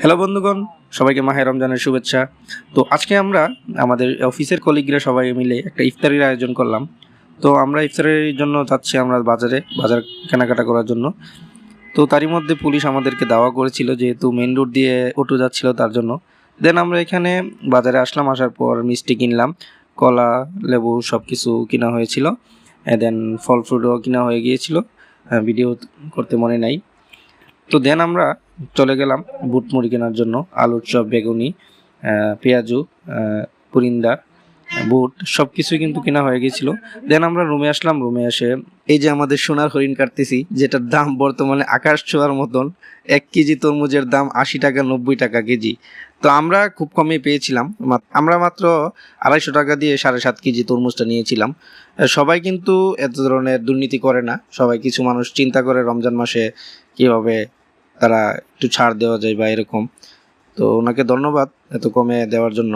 Hello বন্ধুগণ। সবাইকে মাহে রমজানের শুভেচ্ছা। তো আজকে আমরা আমাদের অফিসের কলিগরা সবাই মিলে একটা ইফতারির আয়োজন করলাম। তো আমরা ইফতারের জন্য যাচ্ছি আমরা বাজারে, বাজার কেনাকাটা করার জন্য। তো তারই মধ্যে পুলিশ আমাদেরকে দাওয়া করেছিল, যেহেতু মেন রোড দিয়ে অটো যাচ্ছিল তার জন্য। দেন আমরা এখানে বাজারে আসলাম, আসার পর মিষ্টি কিনলাম, কলা, লেবু সব কিছু কিনা হয়েছিল। দেন ফল ফ্রুটও কিনা হয়ে গিয়েছিল। ভিডিও করতে মনে নাই। তো দেন আমরা চলে গেলাম বুট মুড়ি কেনার জন্য আলুর চপ বেগুনি পেঁয়াজু পুরিন্দা বুট সব কিছুই কিন্তু কেনা হয়ে গিয়েছিল দেন আমরা রুমে আসলাম, রুমে এসে এই যে আমাদের সোনার হরিণ কাটতেছি, যেটার দাম বর্তমানে আকাশ ছোঁয়ার মতন, এক কেজি তরমুজের দাম আশি টাকা নব্বই টাকা কেজি। তো আমরা খুব কমে পেয়েছিলাম আমরা মাত্র আড়াইশো টাকা দিয়ে সাড়ে সাত কেজি তরমুজটা নিয়েছিলাম। সবাই কিন্তু এত ধরনের দুর্নীতি করে না, সবাই কিছু মানুষ চিন্তা করে রমজান মাসে কীভাবে তারা একটু ছাড় দেওয়া যায় বা এরকম। তো ওনাকে ধন্যবাদ এত কমে দেওয়ার জন্য।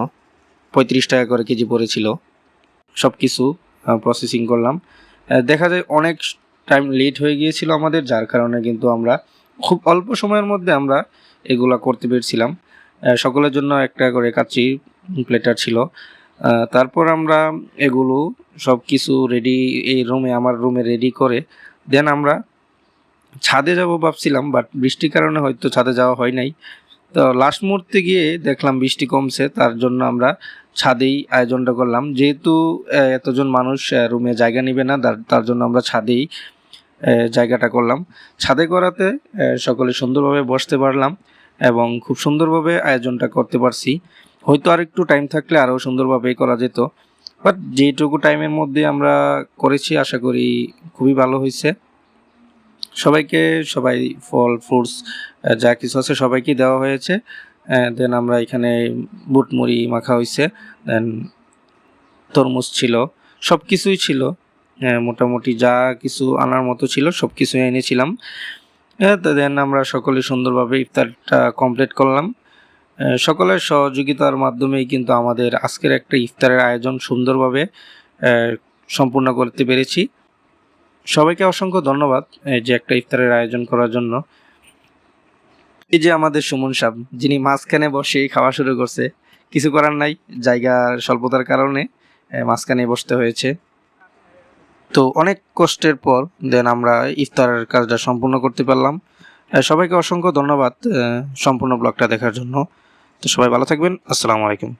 পঁয়ত্রিশ টাকা করে কেজি পড়েছিল। সব কিছু প্রসেসিং করলাম। দেখা যায় অনেক টাইম লেট হয়ে গিয়েছিল আমাদের, যার কারণে কিন্তু আমরা খুব অল্প সময়ের মধ্যে আমরা এগুলা করতে পেরেছিলাম। সকলের জন্য একটা করে কাচ্চি প্লেটার ছিল। তারপর আমরা এগুলো সব কিছু রেডি এই রুমে আমার রুমে রেডি করে দেন আমরা ছাদে যাব ভাবছিলাম বাট বৃষ্টির কারণে হয়তো ছাদে যাওয়া হয় নাই। তো লাস্ট মুহূর্তে গিয়ে দেখলাম বৃষ্টি কমছে, তার জন্য আমরা ছাদেই আয়োজনটা করলাম। যেহেতু এতজন মানুষ রুমে জায়গা নেবে না, তার- জন্য আমরা ছাদেই জায়গাটা করলাম। ছাদে করাতে সকলে সুন্দরভাবে বসতে পারলাম এবং খুব সুন্দরভাবে আয়োজনটা করতে পারছি। হয়তো আর একটু টাইম থাকলে আরও সুন্দরভাবে করা যেত। বাট যেটুকু টাইমের মধ্যে আমরা করেছি, আশা করি খুবই ভালো হয়েছে। সবাইকে সবাই ফল ফ্রুটস যা কিছু আছে সবাইকে দেওয়া হয়েছে। দেন আমরা এখানে বুট মুড়ি মাখা হয়েছে দেন তরমুজ ছিল সব কিছুই ছিল মোটামুটি যা কিছু আনার মতো ছিল সব কিছুই এনেছিলাম দেন আমরা সকলে সুন্দরভাবে ইফতারটা কমপ্লিট করলাম। সকলের সহযোগিতার মাধ্যমেই কিন্তু আমাদের আজকের একটা ইফতারের আয়োজন সুন্দরভাবে সম্পূর্ণ করতে পেরেছি। সবাইকে অসংখ্য ধন্যবাদ এই যে একটা ইফতারের আয়োজন করার জন্য। এই যে আমাদের সুমন সাহ যিনি মাঝখানে বসে খাওয়া শুরু করছে, কিছু করার নাই জায়গার স্বল্পতার কারণে মাঝখানে বসতে হয়েছে। তো অনেক কষ্টের পর দেন আমরা ইফতারের কাজটা সম্পূর্ণ করতে পারলাম। সবাইকে অসংখ্য ধন্যবাদ সম্পূর্ণ ব্লগটা দেখার জন্য। তো সবাই ভালো থাকবেন, আসসালামু আলাইকুম।